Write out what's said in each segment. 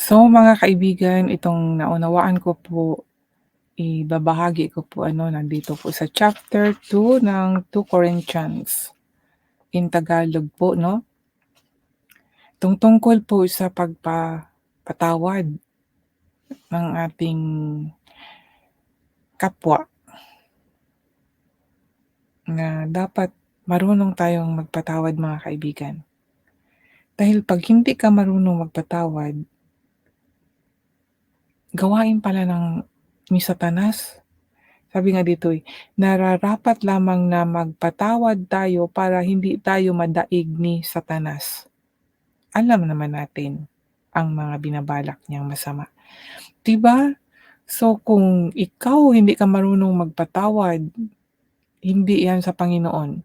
So mga kaibigan, itong naunawaan ko po, ibabahagi ko po ano, nandito po sa chapter 2 ng 2 Corinthians. In Tagalog po, no? Itong tungkol po sa pagpapatawad ng ating kapwa na dapat marunong tayong magpatawad mga kaibigan. Dahil pag hindi ka marunong magpatawad, gawain pala ng ni Satanas. Sabi nga dito eh, nararapat lamang na magpatawad tayo para hindi tayo madaig ni Satanas. Alam naman natin ang mga binabalak niyang masama. 'Di ba? So kung ikaw hindi ka marunong magpatawad, hindi 'yan sa Panginoon.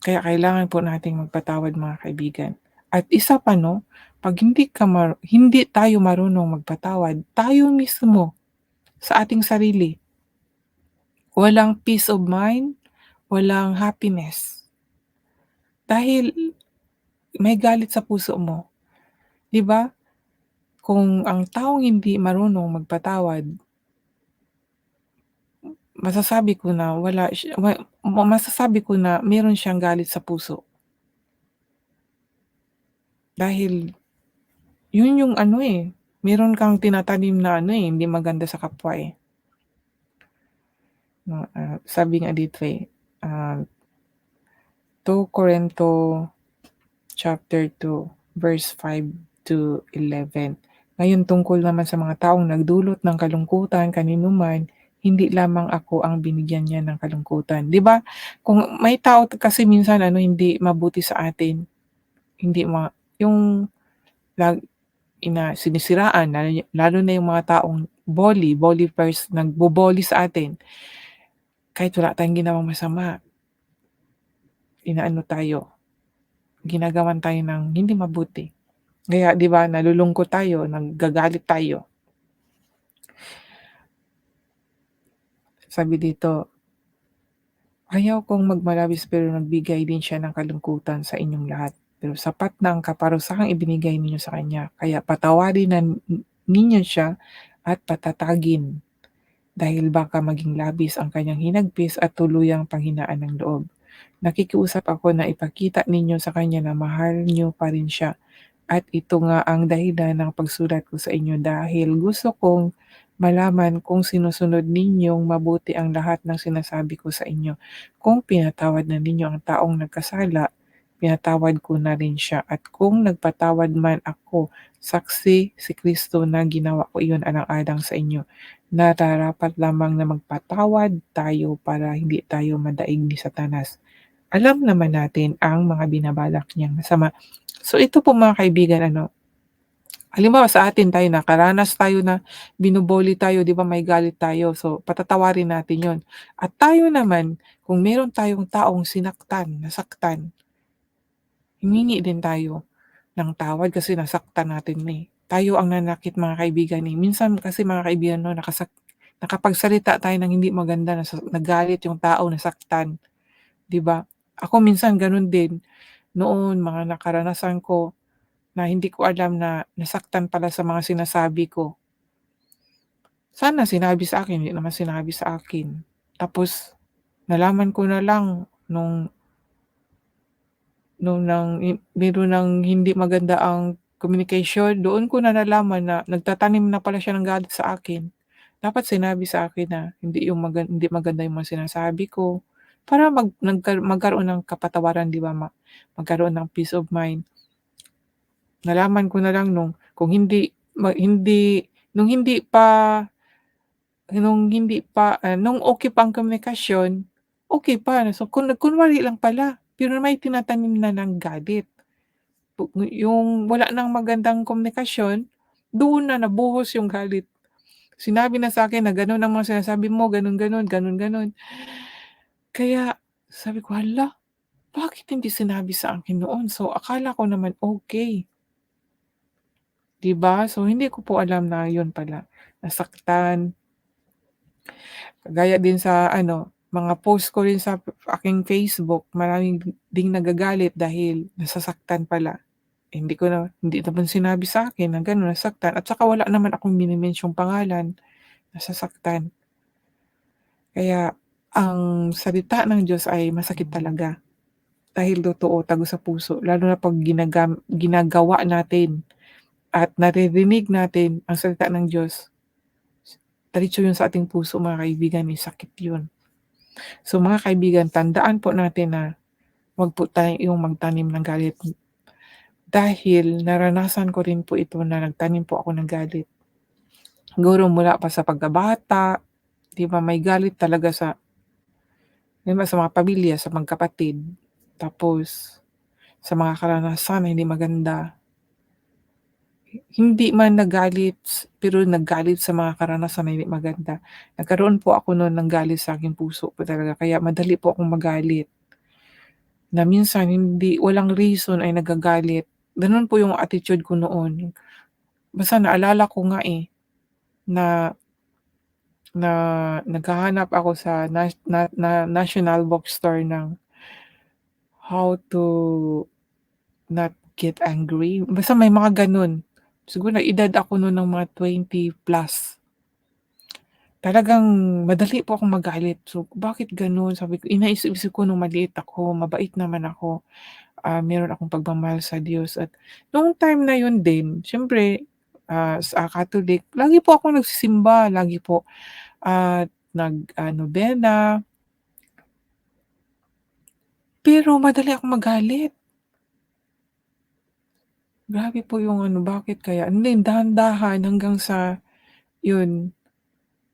Kaya kailangan po nating magpatawad mga kaibigan. At isa pa 'no, 'pag hindi ka mar hindi tayo marunong magpatawad, tayo mismo sa ating sarili. Walang peace of mind, walang happiness. Dahil may galit sa puso mo. 'Di ba? Kung ang taong hindi marunong magpatawad masasabi ko na wala masasabi ko na meron siyang galit sa puso. Dahil yun yung ano, eh, meron kang tinatanim na ano, eh, hindi maganda sa kapwa, eh. No, ah, sabi nga dito, eh, ah 2 Corinto chapter 2 verse 5 to 11. Ngayon tungkol naman sa mga taong nagdulot ng kalungkutan kaninuman, hindi lamang ako ang binigyan niya ng kalungkutan. 'Di ba? Kung may tao kasi minsan ano hindi mabuti sa atin, hindi ma yung lag ina sinisiraan lalo, lalo na yung mga taong bully, bully first nagbo-bully sa atin. Kahit wala tayong ginawang masama. Inaano tayo, ginagawan tayo ng hindi mabuti. Kaya 'di ba nalulungkot tayo, naggagalit tayo. Sabi dito Ayaw kong magmalabis pero nagbigay din siya ng kalungkutan sa inyong lahat. Pero sapat na ang kaparusahang ibinigay ninyo sa kanya, kaya patawarin na ninyo siya at patatagin. Dahil baka maging labis ang kanyang hinagpis at tuluyang panghinaan ng loob. Nakikiusap ako na ipakita ninyo sa kanya na mahal niyo pa rin siya. At ito nga ang dahilan ng pagsulat ko sa inyo dahil gusto kong malaman kung sinusunod ninyong mabuti ang lahat ng sinasabi ko sa inyo. Kung pinatawad na ninyo ang taong nagkasala, pinatawad ko na rin siya. At kung nagpatawad man ako, saksi si Kristo na ginawa ko iyon alang-alang sa inyo. Nararapat lamang na magpatawad tayo para hindi tayo madaig ni Satanas. Alam naman natin ang mga binabalak niyang masama. So ito po mga kaibigan, ano, halimbawa sa atin tayo nakaranas tayo na binubully tayo, 'di ba may galit tayo. So patatawarin natin 'yon. At tayo naman, kung meron tayong taong sinaktan, nasaktan, humingi din tayo ng tawad kasi nasaktan natin na, eh. Tayo ang nanakit mga kaibigan, eh. Minsan kasi mga kaibigan 'no, nakasak nakapagsalita tayo ng hindi maganda, nasa nagalit yung tao, nasaktan, 'di ba? Ako minsan gano'n din. Noon mga nakaranasan ko na hindi ko alam na nasaktan pala sa mga sinasabi ko. Sana sinabi sa akin, hindi naman sinabi sa akin. Tapos nalaman ko na lang nung nung nang meron ng hindi maganda ang communication, doon ko na nalaman na nagtatanim na pala siya ng galit sa akin. Dapat sinabi sa akin na hindi yung magan hindi maganda yung mga sinasabi ko, para mag nagkar magkaroon ng kapatawaran 'di ba, ma magkaroon ng peace of mind. Nalaman ko na lang nung kung hindi ma hindi nung hindi pa nung hindi pa, ah, nung okey pa ang komunikasyon, okey pa. So kun kunwari lang pala, pero may tinatanim na ng galit. Yung wala ng magandang komunikasyon, doon na nabuhos yung galit. Sinabi na sa'kin na gano'n ang mga sinasabi mo, gano'n, gano'n, gano'n, gano'n. Kaya sabi ko, "Hala, bakit hindi sinabi sa akin noon?" So akala ko naman okey. 'Di ba? So hindi ko po alam na yun pala, nasaktan. Kagaya din sa ano, mga post ko rin sa aking Facebook, maraming ding nagagalit dahil nasasaktan pala. hindi ko na hindi naman sinabi sa'kin na gano'n, nasaktan at saka wala naman akong mini-mentionong pangalan, nasasaktan. Kaya ang salita ng Diyos ay masakit talaga. Dahil totoo, tagos sa puso lalo na 'pag ginagam ginagawa natin at naririnig natin ang salita ng Diyos. Diretso 'yun sa ating puso mga kaibigan, may sakit 'yun. So mga kaibigan, tandaan po natin na wag po tayong magtanim ng galit. Dahil naranasan ko rin po ito na nagtanim po ako ng galit. Siguro mula pa sa pagkabata, 'di ba may galit talaga sa 'di ba sa mga pamilya, sa magkapatid, tapos sa mga karanasan na hindi maganda. Hindi man nagalit, pero nagalit sa mga karanasan na maganda. Nagkaroon po ako nun ng galit sa aking puso po talaga kaya madali po akong magalit. Na minsan hindi walang reason ay nagagalit. Gano'n po yung attitude ko noon. Basta naalala ko nga, eh, na na naghahanap ako sa nas na na national bookstore ng how to not get angry, basta may mga gano'n. Siguro edad ako nun ng mga 20 plus. Talagang madali po akong magalit. So, bakit gano'n? Sabi ko inaisip-isip ko nung maliit ako, mabait naman ako, ah, meron akong pagmamahal sa Diyos at nung time na yun din siyempre, ah, sa Catholic, lagi po akong nagsisimba, lagi po at nag, ah, nobena. Pero madali akong magalit. Grabe po yung ano, bakit kaya? And then dahan-dahan hanggang sa yun,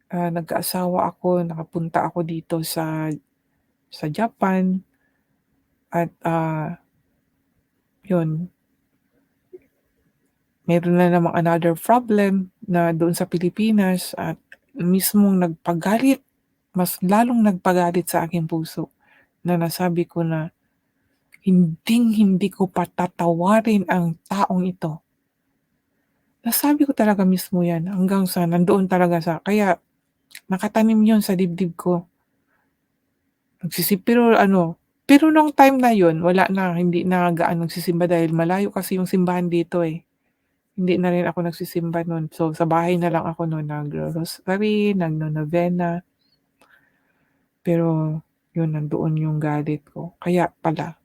ah, nagkaasawa ako, nakapunta ako dito sa sa Japan. At, ah yun. Meron na namang another problem na doon sa Pilipinas at mismong nagpagalit, mas lalong nagpagalit sa aking puso na nasabi ko na hinding-hindi ko patatawarin ang taong ito. Nasabi ko talaga mismo 'yan hanggang sa nandoon talaga sa kaya nakatanim 'yun sa dibdib ko. Nagsisi pero ano, pero nung time na yun wala na, hindi na gaano nagsisimba dahil malayo kasi yung simbahan dito, eh. Hindi na rin ako nagsisimba nun. So, sa bahay na lang ako nun nagro-rosary, nagno-novena. Pero yun, nandoon yung galit ko. Kaya pala,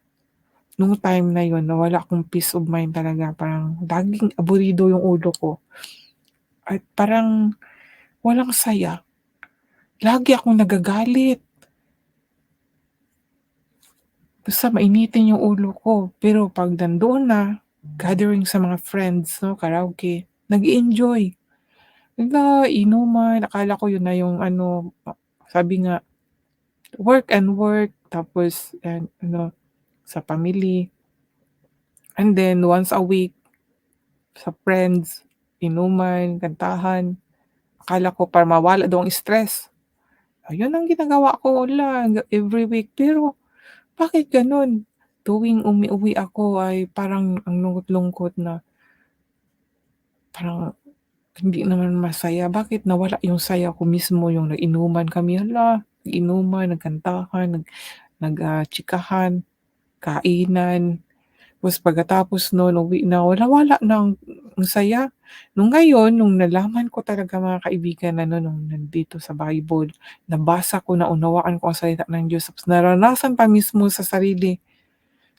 nung time na yun na wala akong peace of mind talaga, parang laging aburido yung ulo ko. At parang walang saya. Lagi akong nagagalit. Basta mainitin yung ulo ko. Pero 'pag nandoon na, gathering sa mga friends 'no, karaoke, nag-e-enjoy. Hala, inuman, akala ko yun na yung ano, sabi nga, work and work tapos and ano, sa family. And then once a week, sa friends, inuman, kantahan. Akala ko para mawala daw ang stress. Ayun ang ginagawa ko, hala, every week. Pero bakit gano'n? Tuwing umuuwi ako ay parang ang lungkot-lungkot na parang hindi naman masaya. Bakit nawala yung saya ko mismo, yung nag-inuman kami, hala, nag-inuman, nagkantahan, nag nag, chikahan, kainan. Tapos pagkatapos nun uwi na, wala wala na ang saya. Nung ngayon, nung nalaman ko talaga mga kaibigan ano, nung nandito sa Bible, nabasa ko, naunawaan ko ang salita ng Diyos, tapos naranasan pa mismo sa sarili.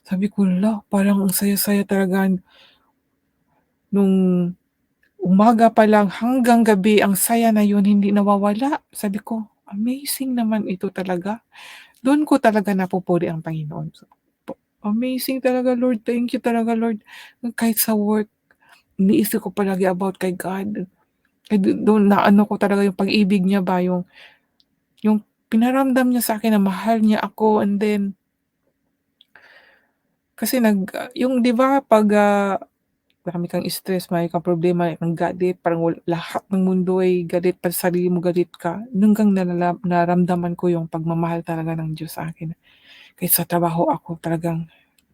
Sabi ko, hala, parang ang saya-saya talaga nung umaga pa lang hanggang gabi ang saya na yun hindi nawawala. Sabi ko, amazing naman ito talaga. Dun ko talaga napupuri ang Panginoon. So, amazing talaga Lord, thank you talaga Lord. Kahit sa work, iniisip ko palagi about kay God. Eh, du dun naano ko talaga yung pag-ibig niya ba, yung yung pinaramdam niya sa'kin na mahal niya ako and then kasi nag yung 'di ba 'pag, marami kang stress, marami kang problema, ang galit, parang lahat ng mundo ay galit, pati sarili mo galit ka. Hanggang nalala naramdaman ko yung pagmamahal talaga ng Diyos sa akin. Kahit sa trabaho ako talagang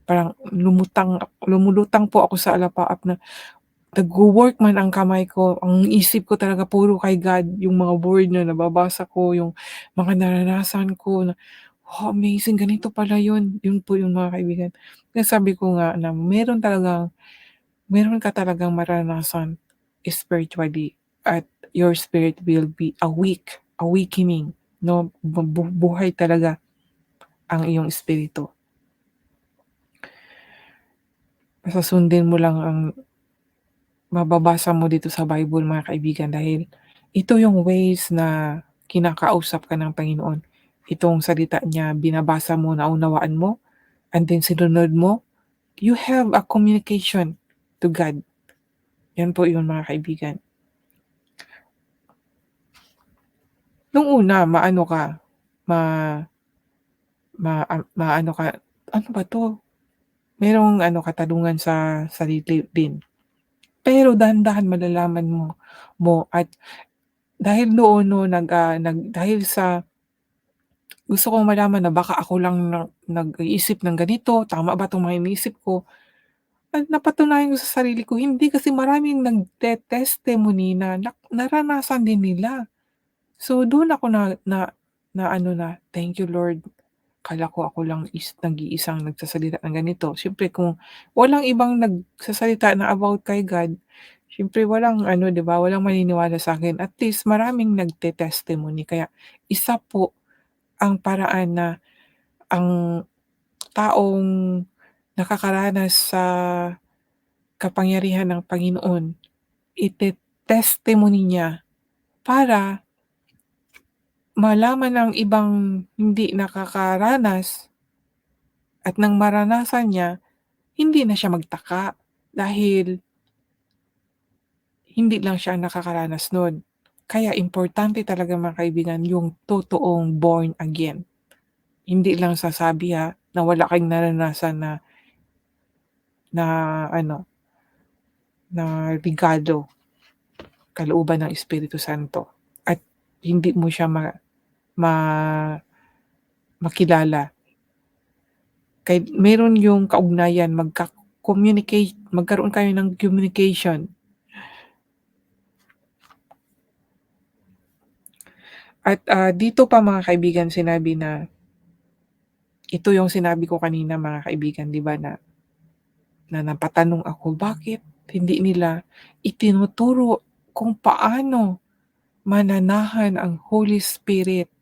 parang lumutang lumulutang po ako sa alapaap na nagwo-work man ang kamay ko, ang isip ko talaga puro kay God, yung mga word na nababasa ko, yung mga naranasan ko na, wow, amazing ganito pala yun. Yun po yung mga kaibigan. Kaya sabi ko nga na meron talagang meron ka talagang mararanasan spiritually at your spirit will be awake, awakening, 'no, bu bu buhay talaga ang iyong espiritu. Susundin mo lang ang mababasa mo dito sa Bible mga kaibigan dahil ito yung ways na kinakausap ka ng Panginoon. Itong salita niya binabasa mo, naunawaan mo, and then sinunod mo, you have a communication to God. Yan po yun mga kaibigan. Nung una maano ka, ma ma ah, maano ka, "Ano ba 'to?" Merong ano katanungan sa sarili din. Pero dahan-dahan malalaman mo mo at dahil noon 'no nag, ah, nag dahil sa gusto kong malaman na baka ako lang na nag-iisip ng ganito, tama ba 'tong mga iniisip ko? At napatunayan ko sa sarili ko hindi kasi maraming nagte-testimony na nak naranasan din nila. So dun ako na na na ano na, "Thank you Lord." Akala ko ako lang is nag-iisang nagsasalita ng ganito. Siyempre kung walang ibang nagsasalita na about kay God, siyempre walang ano 'di ba, walang maniniwala sa'kin. At least maraming nagte-testimony kaya isa po ang paraan na ang taong nakakaranas sa kapangyarihan ng Panginoon, ite-testimony niya para malaman ng ibang hindi nakakaranas at nang maranasan niya, hindi na siya magtaka dahil hindi lang siya ang nakakaranas nun. Kaya importante talaga mga kaibigan yung totoong born again. Hindi lang sasabi ha, na wala kang naranasan na na ano, na regalo, kalooban ng Espiritu Santo at hindi mo siya ma ma makilala. Kay meron yung kaugnayan magka-communicate magkaroon kayo ng communication. At, ah, dito pa mga kaibigan sinabi na ito yung sinabi ko kanina mga kaibigan 'di ba na na napatanong ako bakit hindi nila itinuturo kung paano mananahan ang Holy Spirit.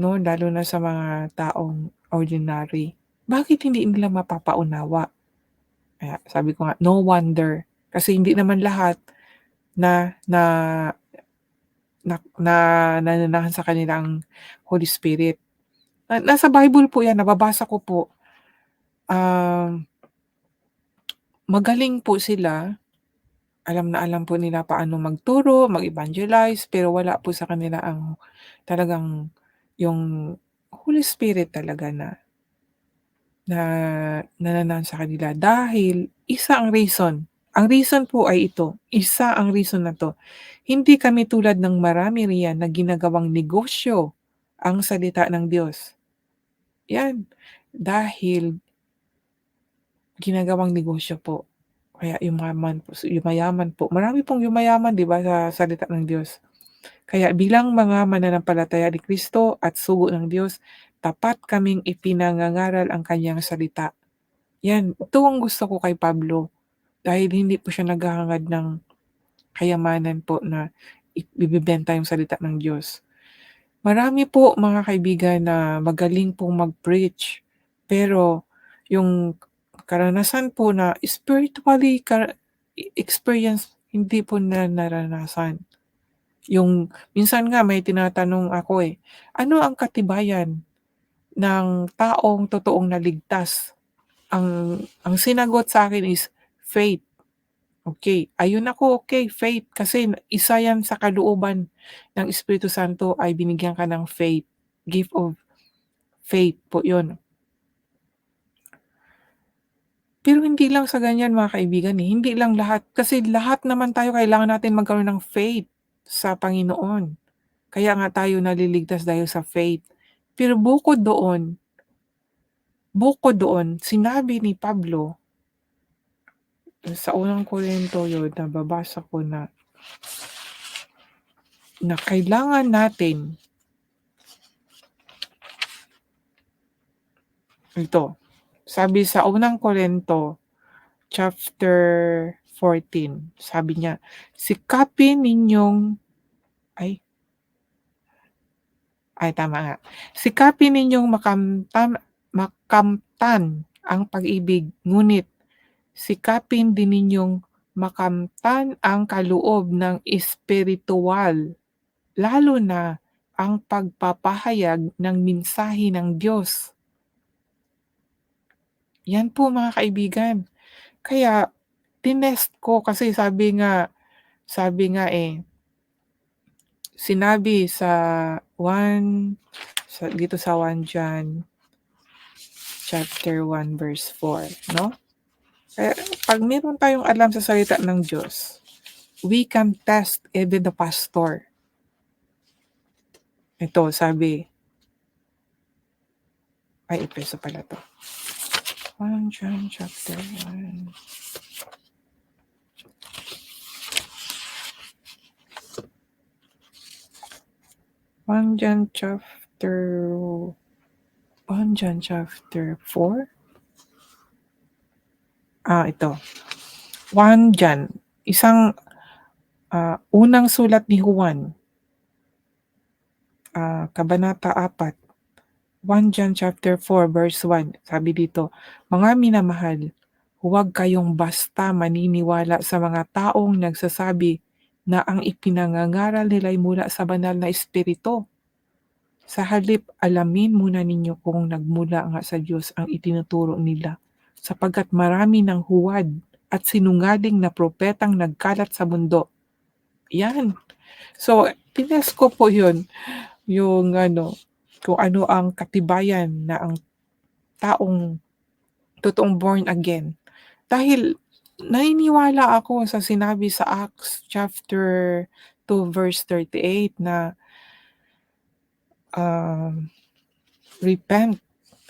'No, lalo na sa mga taong ordinary. Bakit hindi nila mapapaunawa? Kaya sabi ko nga, no wonder kasi hindi naman lahat na na na na nananahan sa kanila ang Holy Spirit. Na nasa Bible po 'yan, nababasa ko po. Um magaling po sila. Alam na alam po nila paano magturo, mag-evangelize, pero wala po sa kanila ang talagang yung Holy Spirit talaga na na nananahan sa kanila dahil isa ang reason. Ang reason po ay ito, isa ang reason na 'to. Hindi kami tulad ng marami riyan na ginagawang negosyo ang salita ng Diyos. 'Yan, dahil ginagawang negosyo po. Kaya yumaman po yumayaman po. Marami pong yumayaman 'di ba sa salita ng Diyos. Kaya bilang mga mananampalataya ni Kristo at sugo ng Diyos, tapat kaming ipinangangaral ang kanyang salita. 'Yan, ito ang gusto ko kay Pablo, dahil hindi po siya naghahangad ng kayamanan po na ibebenta yung salita ng Diyos. Marami po mga kaibigan na magaling pong mag-preach, pero yung karanasan po na spiritually experience hindi po na naranasan. Yung minsan nga may tinatanong ako, eh, ano ang katibayan ng taong totoong naligtas? Ang ang sinagot sa'kin is faith. Okey, ayun ako, okey faith kasi isa 'yan sa kalooban ng Espiritu Santo ay binigyan ka ng faith, gift of faith po 'yun. Pero hindi lang sa ganyan mga kaibigan, eh, hindi lang lahat kasi lahat naman tayo kailangan natin magkaroon ng faith sa Panginoon. Kaya nga tayo naliligtas dahil sa faith. Pero bukod doon bukod doon, sinabi ni Pablo sa unang Korinto yun nababasa ko na na kailangan natin ito, sabi sa unang Korinto chapter 14. Sabi niya, "Sikapin ninyong" ay ay tama nga. "Sikapin ninyong makamtan makamtan ang pag-ibig, ngunit sikapin din ninyong makamtan ang kaloob ng espirituwal, lalo na ang pagpapahayag ng mensahe ng Diyos." Yan po mga kaibigan. Kaya tinest ko kasi sabi nga sabi nga, eh sinabi sa 1 sa dito sa 1 John chapter 1 verse 4, 'no? Kaya 'pag meron tayong alam sa salita ng Diyos, we can test even the pastor. Ito sabi ay Efeso pala 'to. 1 John chapter 1. One John chapter 1 John chapter 4? Ah, ito. 1 John, isang, ah, unang sulat ni Juan. Ah, kabanata 4. 1 John chapter 4 verse 1, sabi dito, "Mga minamahal, huwag kayong basta maniniwala sa mga taong nagsasabi na ang ipinangangaral nila ay mula sa banal na espiritu. Sa halip alamin muna ninyo kung nagmula nga sa Diyos ang itinuturo nila, sapagkat marami ng huwad at sinungaling na propetang nagkalat sa mundo." Yan. So, tinest ko po 'yun, yung ano, kung ano ang katibayan na ang taong totoong born again. Dahil naniniwala ako sa sinabi sa Acts chapter 2 verse 38 na um, "Repent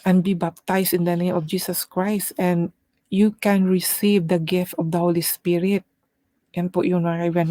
and be baptized in the name of Jesus Christ and you can receive the gift of the Holy Spirit." Yan po yun mga kaibigan.